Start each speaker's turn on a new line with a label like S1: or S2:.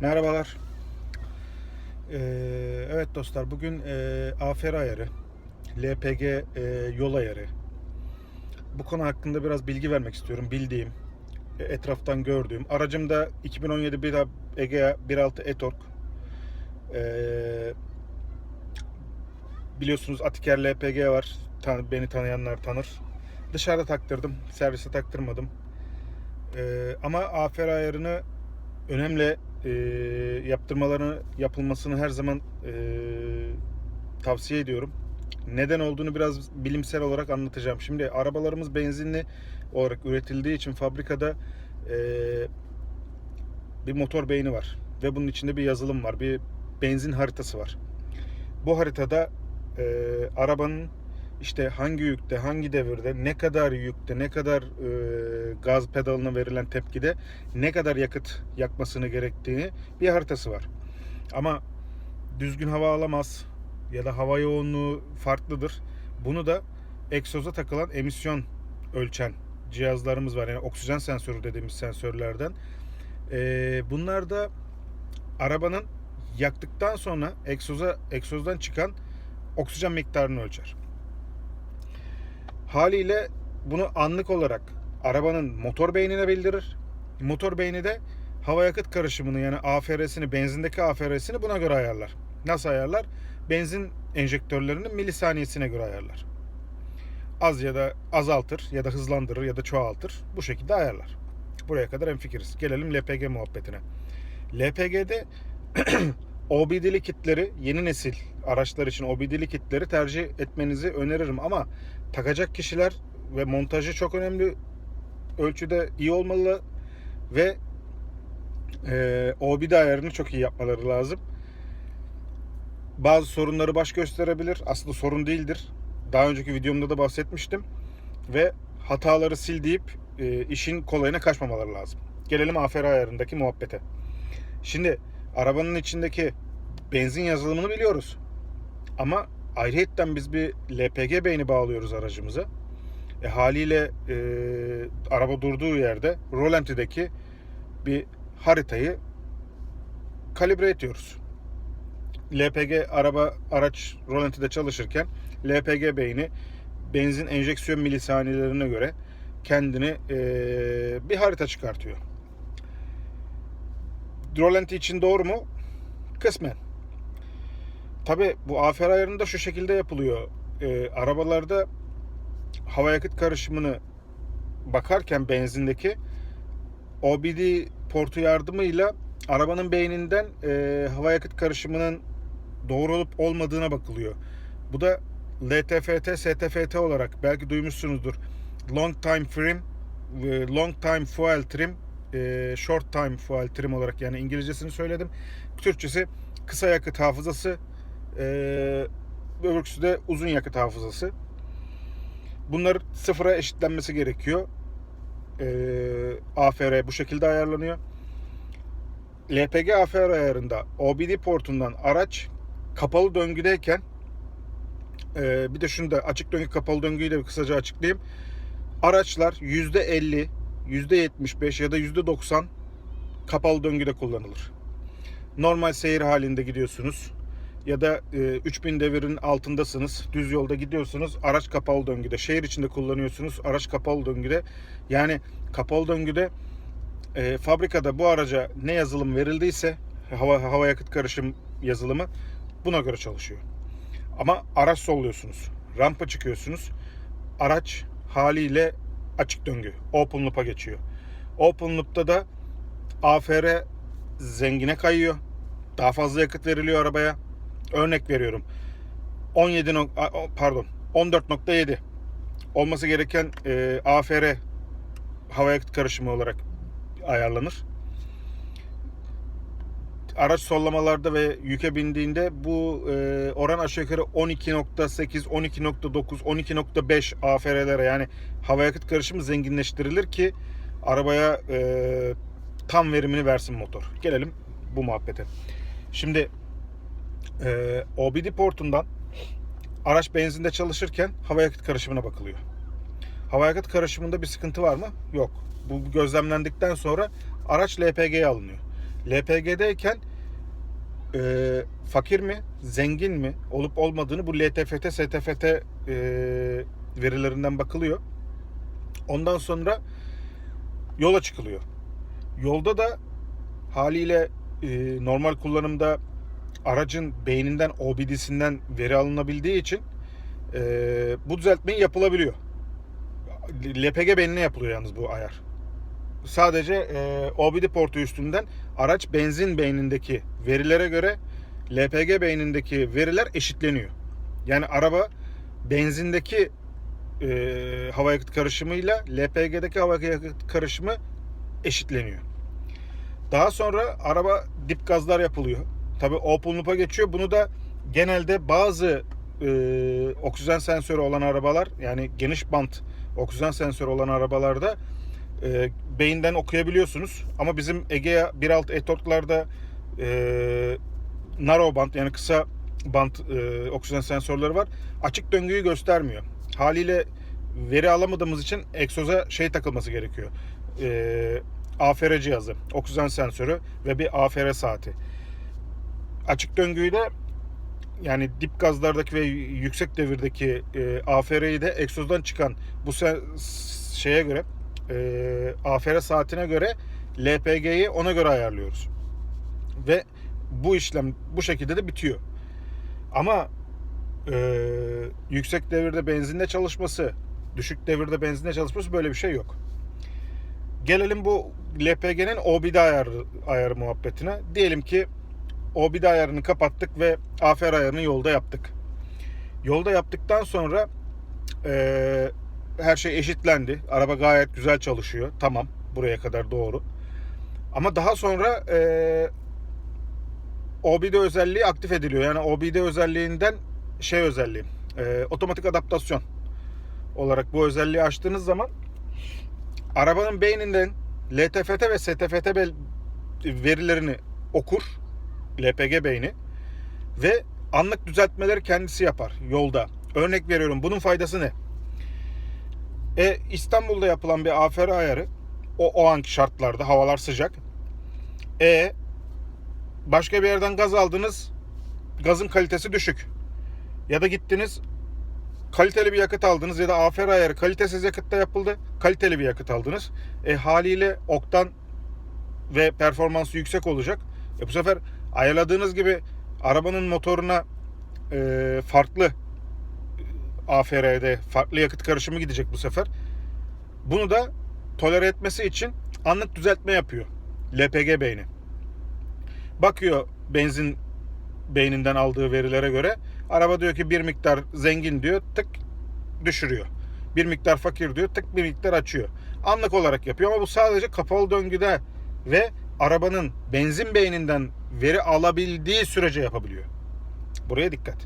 S1: Merhabalar. Ee, evet dostlar bugün e, AFR ayarı, LPG e, yol ayarı. Bu konu hakkında biraz bilgi vermek istiyorum. Bildiğim, e, etraftan gördüğüm. Aracımda 2017 bir Egea 1.6 e-tork. Ee, biliyorsunuz Atiker LPG var. Tan- beni tanıyanlar tanır. Dışarıda taktırdım. Servise taktırmadım. Ee, ama AFR ayarını önemli e, yaptırmalarını yapılmasını her zaman e, tavsiye ediyorum. Neden olduğunu biraz bilimsel olarak anlatacağım. Şimdi arabalarımız benzinli olarak üretildiği için fabrikada e, bir motor beyni var ve bunun içinde bir yazılım var, bir benzin haritası var. Bu haritada e, arabanın işte hangi yükte, hangi devirde, ne kadar yükte, ne kadar e, gaz pedalına verilen tepkide ne kadar yakıt yakmasını gerektiğini bir haritası var. Ama düzgün hava alamaz ya da hava yoğunluğu farklıdır. Bunu da egzoza takılan emisyon ölçen cihazlarımız var. Yani oksijen sensörü dediğimiz sensörlerden. E, bunlar da arabanın yaktıktan sonra egzoza egzozdan çıkan oksijen miktarını ölçer. Haliyle bunu anlık olarak arabanın motor beynine bildirir. Motor beyni de hava yakıt karışımını yani AFR'sini, benzindeki AFR'sini buna göre ayarlar. Nasıl ayarlar? Benzin enjektörlerinin milisaniyesine göre ayarlar. Az ya da azaltır ya da hızlandırır ya da çoğaltır. Bu şekilde ayarlar. Buraya kadar hemfikiriz. Gelelim LPG muhabbetine. LPG'de OBD'li kitleri yeni nesil araçlar için OBD'li kitleri tercih etmenizi öneririm ama takacak kişiler ve montajı çok önemli ölçüde iyi olmalı ve e, OBD ayarını çok iyi yapmaları lazım. Bazı sorunları baş gösterebilir. Aslında sorun değildir. Daha önceki videomda da bahsetmiştim. Ve hataları sil deyip e, işin kolayına kaçmamaları lazım. Gelelim AFR ayarındaki muhabbete. Şimdi arabanın içindeki benzin yazılımını biliyoruz. Ama ayrıyetten biz bir LPG beyni bağlıyoruz aracımıza. E, haliyle e, araba durduğu yerde rolantideki bir haritayı kalibre ediyoruz. LPG araba araç rolantide çalışırken LPG beyni benzin enjeksiyon milisaniyelerine göre kendini e, bir harita çıkartıyor. Rolanti için doğru mu? Kısmen. Tabi bu AFR ayarında şu şekilde yapılıyor. E, arabalarda hava yakıt karışımını bakarken benzindeki OBD portu yardımıyla arabanın beyninden e, hava yakıt karışımının doğru olup olmadığına bakılıyor. Bu da LTFT, STFT olarak belki duymuşsunuzdur. Long time trim, e, long time fuel trim, e, short time fuel trim olarak yani İngilizcesini söyledim. Türkçesi kısa yakıt hafızası, e, öbürküsü de uzun yakıt hafızası. Bunlar sıfıra eşitlenmesi gerekiyor. E, AFR bu şekilde ayarlanıyor. LPG AFR ayarında OBD portundan araç kapalı döngüdeyken e, bir de şunu da açık döngü kapalı döngüyü de kısaca açıklayayım. Araçlar %50, %75 ya da %90 kapalı döngüde kullanılır. Normal seyir halinde gidiyorsunuz ya da e, 3000 devirin altındasınız. Düz yolda gidiyorsunuz. Araç kapalı döngüde. Şehir içinde kullanıyorsunuz. Araç kapalı döngüde. Yani kapalı döngüde e, fabrikada bu araca ne yazılım verildiyse hava hava yakıt karışım yazılımı buna göre çalışıyor. Ama araç solluyorsunuz. Rampa çıkıyorsunuz. Araç haliyle açık döngü. Open loop'a geçiyor. Open loop'ta da AFR zengine kayıyor. Daha fazla yakıt veriliyor arabaya. Örnek veriyorum. 17 nok- a- o- pardon 14.7 olması gereken e, AFR hava yakıt karışımı olarak ayarlanır. Araç sollamalarda ve yüke bindiğinde bu e, oran aşağı yukarı 12.8, 12.9, 12.5 AFR'lere yani hava yakıt karışımı zenginleştirilir ki arabaya e, tam verimini versin motor. Gelelim bu muhabbete. Şimdi e, OBD portundan araç benzinde çalışırken hava yakıt karışımına bakılıyor. Hava yakıt karışımında bir sıkıntı var mı? Yok. Bu gözlemlendikten sonra araç LPG'ye alınıyor. LPG'deyken e, fakir mi, zengin mi olup olmadığını bu LTFT, STFT e, verilerinden bakılıyor. Ondan sonra yola çıkılıyor. Yolda da haliyle e, normal kullanımda aracın beyninden, OBD'sinden veri alınabildiği için e, bu düzeltmeyi yapılabiliyor. LPG beynine yapılıyor yalnız bu ayar. Sadece e, OBD portu üstünden araç benzin beynindeki verilere göre LPG beynindeki veriler eşitleniyor. Yani araba benzindeki e, hava yakıt karışımıyla LPG'deki hava yakıt karışımı eşitleniyor. Daha sonra araba dip gazlar yapılıyor. Tabi open loop'a geçiyor. Bunu da genelde bazı e, oksijen sensörü olan arabalar yani geniş bant oksijen sensörü olan arabalarda e, beyinden okuyabiliyorsunuz. Ama bizim Egea 1.6 e-torklarda e, narrow band yani kısa bant e, oksijen sensörleri var. Açık döngüyü göstermiyor. Haliyle veri alamadığımız için egzoza şey takılması gerekiyor. E, AFR cihazı, oksijen sensörü ve bir AFR saati. Açık döngüyü de yani dip gazlardaki ve yüksek devirdeki e, AFR'yi de egzozdan çıkan bu şeye göre e, AFR saatine göre LPG'yi ona göre ayarlıyoruz. Ve bu işlem bu şekilde de bitiyor. Ama e, yüksek devirde benzinle çalışması, düşük devirde benzinle çalışması böyle bir şey yok. Gelelim bu LPG'nin OBD ayarı, ayarı muhabbetine. Diyelim ki OBD ayarını kapattık ve AFR ayarını yolda yaptık. Yolda yaptıktan sonra e, her şey eşitlendi. Araba gayet güzel çalışıyor. Tamam. Buraya kadar doğru. Ama daha sonra e, OBD özelliği aktif ediliyor. Yani OBD özelliğinden şey özelliği, e, otomatik adaptasyon olarak bu özelliği açtığınız zaman arabanın beyninden LTFT ve STFT verilerini okur. LPG beyni ve anlık düzeltmeleri kendisi yapar yolda. Örnek veriyorum bunun faydası ne? E, İstanbul'da yapılan bir AFR ayarı o, o anki şartlarda havalar sıcak. E başka bir yerden gaz aldınız gazın kalitesi düşük. Ya da gittiniz kaliteli bir yakıt aldınız ya da AFR ayarı kalitesiz yakıtta yapıldı. Kaliteli bir yakıt aldınız. E haliyle oktan ve performansı yüksek olacak. E bu sefer ayarladığınız gibi arabanın motoruna e, farklı AFR'de farklı yakıt karışımı gidecek bu sefer. Bunu da tolere etmesi için anlık düzeltme yapıyor LPG beyni. Bakıyor benzin beyninden aldığı verilere göre araba diyor ki bir miktar zengin diyor tık düşürüyor. Bir miktar fakir diyor tık bir miktar açıyor. Anlık olarak yapıyor ama bu sadece kapalı döngüde ve arabanın benzin beyninden veri alabildiği sürece yapabiliyor. Buraya dikkat.